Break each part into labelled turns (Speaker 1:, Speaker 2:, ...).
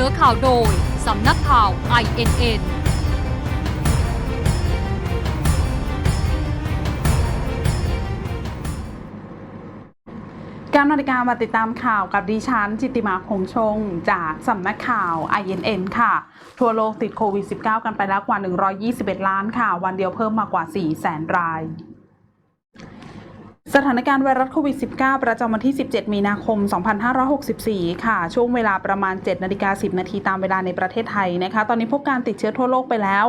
Speaker 1: นอข่าวโดย สำนักข่าว INN
Speaker 2: การนาฬิกามาติดตามข่าวกับดิฉัน จิติมาคงชง จากสำนักข่าว INN ค่ะ ทั่วโลกติดโควิด -19 กันไปแล้วกว่า 121 ล้านค่ะ วันเดียวเพิ่มมากกว่า4แสนราย สถานการณ์ไวรัสโควิด -19 ประจำวันที่ 17 มีนาคม 2564 ค่ะ ช่วงเวลาประมาณ 7 นาฬิกา 10 นาทีตามเวลาในประเทศไทยนะคะ ตอนนี้พบการติดเชื้อทั่วโลกไปแล้ว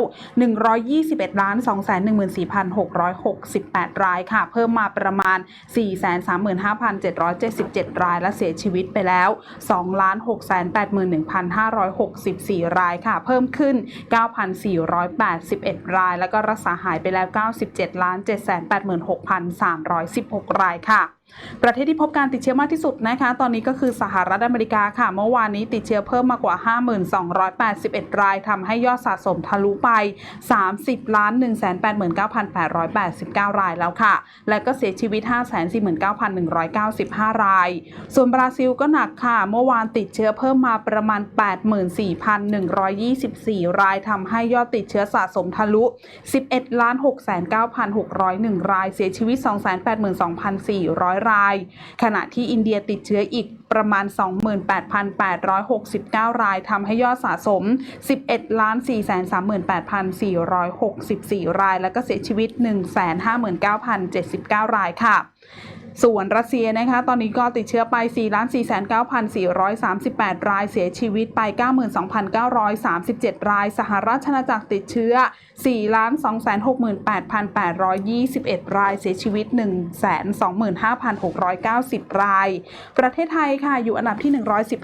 Speaker 2: 121ล้าน214,668 รายค่ะ เพิ่มมาประมาณ 435,777 ราย และเสียชีวิตไปแล้ว2,681,564 รายค่ะ เพิ่มขึ้น 9,481 ราย แล้วก็รักษาหายไปแล้ว 97ล้าน6 รายค่ะ ประเทศที่พบการติดเชื้อมากที่สุดนะคะ ตอนนี้ก็คือสหรัฐอเมริกาค่ะ เมื่อวานนี้ติดเชื้อเพิ่มมากกว่า5281 รายทำให้ยอดสะสมทะลุไป 30ล้าน189,889 รายแล้วค่ะ และก็เสียชีวิต 549,195 ราย ส่วนบราซิลก็หนักค่ะ เมื่อวานติดเชื้อเพิ่มมาประมาณ 84,124 รายทำให้ยอดติดเชื้อสะสมทะลุ 11ล้าน6,9,601 ราย เสียชีวิต 282,400ราย ขณะที่อินเดียติดเชื้ออีกประมาณ 28,869 รายทำให้ยอดสะสม 11 ล้าน 438,464 ราย และก็เสียชีวิต 159,079 รายค่ะ ส่วนรัสเซียนะคะ ตอนนี้ก็ติดเชื้อไป 4 49,438 ราย เสียชีวิตไป 92,937 ราย สหราชอาณาจักรติดเชื้อ 4,268,821 ราย เสียชีวิต 125,690 ราย ประเทศไทยค่ะ อยู่อันดับที่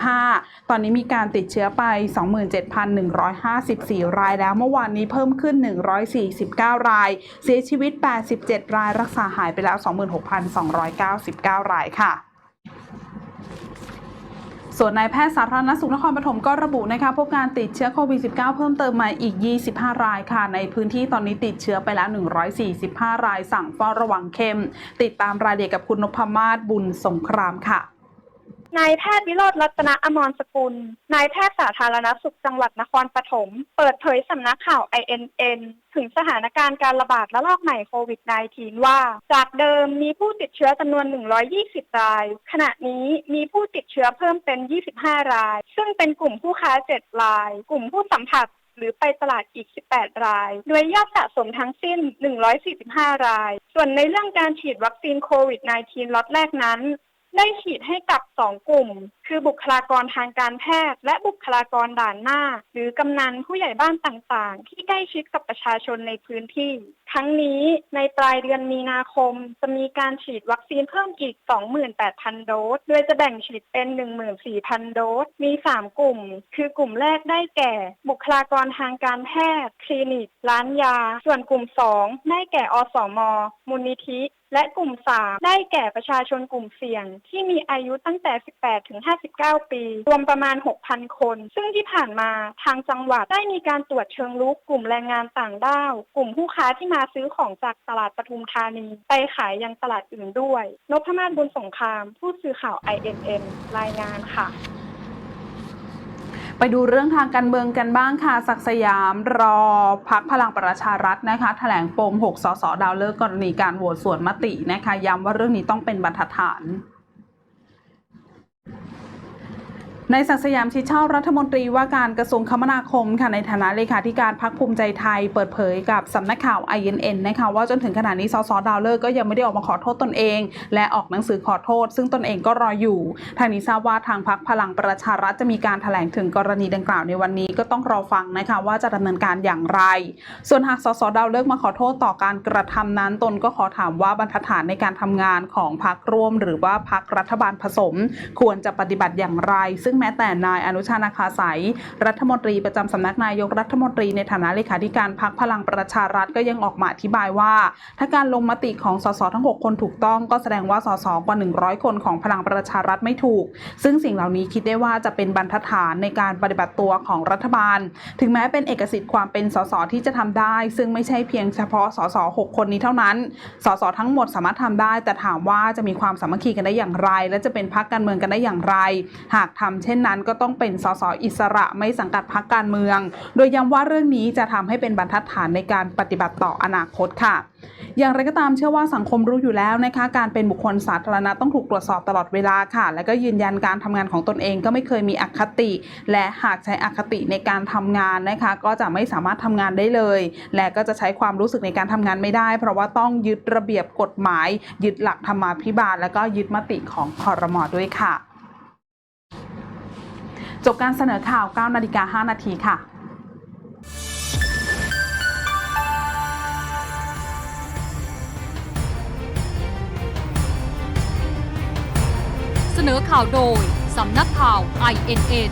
Speaker 2: 115 ตอนนี้มีการติดเชื้อไป 27,154 รายแล้ว เมื่อวานนี้เพิ่มขึ้น 149 ราย เสียชีวิต 87 ราย รักษาหายไปแล้ว 26,200 99 รายค่ะส่วนนายแพทย์สาธารณสุขนครปฐมก็ระบุนะคะพบการติดเชื้อโควิด -19 เพิ่มเติมมาอีก 25 รายค่ะ ในพื้นที่ตอนนี้ติดเชื้อไปแล้ว 145 รายสั่งเฝ้าระวังเข้ม ติดตามรายละเอียดกับคุณนพมาศบุญสงครามค่ะ
Speaker 3: นายแพทย์วิโรธรัตนอมรสกุล นายแพทย์สาธารณสุขจังหวัดนครปฐม เปิดเผยสำนักข่าว INN ถึงสถานการณ์การระบาดระลอกใหม่โควิด -19 ว่า จากเดิมมีผู้ติดเชื้อจำนวน 120 ราย ขณะนี้มีผู้ติดเชื้อเพิ่มเป็น 25 ราย ซึ่งเป็นกลุ่มผู้ค้า 7 ราย กลุ่มผู้สัมผัสหรือไปตลาดอีก 18 ราย โดยยอดสะสมทั้งสิ้น 145 ราย ส่วนในเรื่องการฉีดวัคซีนโควิด -19 ล็อตแรกนั้น ได้ฉีดให้กับ 2 กลุ่ม คือบุคลากรทางการแพทย์ และบุคลากรด่านหน้า หรือกำนันผู้ใหญ่บ้านต่างๆ ที่ใกล้ชิดกับประชาชนในพื้นที่ ทั้งนี้ในปลายเดือนมีนาคม จะมีการฉีดวัคซีนเพิ่มอีก 28,000 โดส โดยจะแบ่งฉีดเป็น 14,000 โดส มี 3 กลุ่ม คือกลุ่มแรกได้แก่ บุคลากรทางการแพทย์ คลินิก ร้านยา ส่วนกลุ่ม 2 ได้แก่อสมมูลนิธิ และกลุ่ม 3 ได้แก่ประชาชนกลุ่มเสี่ยง ที่มีอายุตั้งแต่ 18 ถึง 59 ปี รวมประมาณ 6,000 คน ซึ่งที่ผ่านมาทางจังหวัดได้มีการตรวจเชิงลุกกลุ่มแรงงานต่างด้าว กลุ่มผู้ค้าที่มาซื้อของจากตลาดปทุมธานี ไปขายยังตลาดอื่นด้วย นพมาศบุญสงคราม ผู้สื่อข่าว INN รายงานค่ะ
Speaker 2: ไปดูเรื่องทางการเมืองกันบ้างค่ะ ศักสยามรอพักพลังประชารัฐนะคะแถลงปม 6 สสดาวเลิกษ์กรณีการโหวตส่วนมตินะคะย้ำว่าเรื่องนี้ต้องเป็นบรรทัดฐาน ในศักสยามชิดชอบรัฐมนตรีว่าการกระทรวงคมนาคมค่ะในฐานะเลขาธิการพักภูมิใจไทยเปิดเผยกับสำนักข่าว INN นะคะว่าจนถึงขณะนี้สสดาวเลิกษ์ก็ยังไม่ได้ออกมาขอโทษตนเอง และออกหนังสือขอโทษ ซึ่งตนเองก็รออยู่ทางนี้ทราบว่าทางพักพลังประชารัฐจะมีการแถลงถึงกรณีดังกล่าวในวันนี้ก็ต้องรอฟังนะคะว่าจะดำเนินการอย่างไร ส่วนหากสสดาวเลิกษ์มาขอโทษต่อการกระทำนั้นตนก็ขอถามว่าบรรทัดฐานในการทำงานของพักร่วม หรือว่าพักรัฐบาลผสม ควรจะปฏิบัติอย่างไร ซึ่งแม้แต่นายอนุชานาคาสายรัฐมนตรีประจำสำนักนายกรัฐมนตรีในฐานะเลขาธิการพักพลังประชารัฐก็ยังออกมาอธิบายว่า ถ้าการลงมติของสสทั้ง 6 คนถูกต้องก็แสดงว่าสสกว่า 100 คนของพลังประชารัฐไม่ถูก ซึ่งสิ่งเหล่านี้คิดได้ว่าจะเป็นบรรทัดฐานในการปฏิบัติตัวของรัฐบาล ถึงแม้เป็นเอกสิทธิ์ความเป็นสสที่จะทำได้ ซึ่งไม่ใช่เพียงเฉพาะสส6คนนี้เท่านั้น สสทั้งหมดสามารถทำได้ แต่ถามว่าจะมีความสามัคคีกันได้อย่างไร และจะเป็นพรรคการเมืองกันได้อย่างไร หากทำเช่นช่นนั้นก็ต้องเป็นสสอิสระไม่สังกัดพรรคการเมือง โดยย้ำว่าเรื่องนี้จะทำให้เป็นบรรทัดฐานในการปฏิบัติต่ออนาคตค่ะ อย่างไรก็ตามเชื่อว่าสังคมรู้อยู่แล้วนะคะ การเป็นบุคคลสาธารณะต้องถูกตรวจสอบตลอดเวลาค่ะ และก็ยืนยันการทำงานของตนเองก็ไม่เคยมีอคติ และหากใช้อคติในการทำงานนะคะ ก็จะไม่สามารถทำงานได้เลย และก็จะใช้ความรู้สึกในการทำงานไม่ได้ เพราะว่าต้องยึดระเบียบกฎหมาย ยึดหลักธรรมาภิบาล และก็ยึดมติของคอรมอด้วยค่ะ จบการเสนอข่าว 9 นาฬิกา 5 นาทีค่ะ
Speaker 1: เสนอข่าวโดย สำนักข่าว INN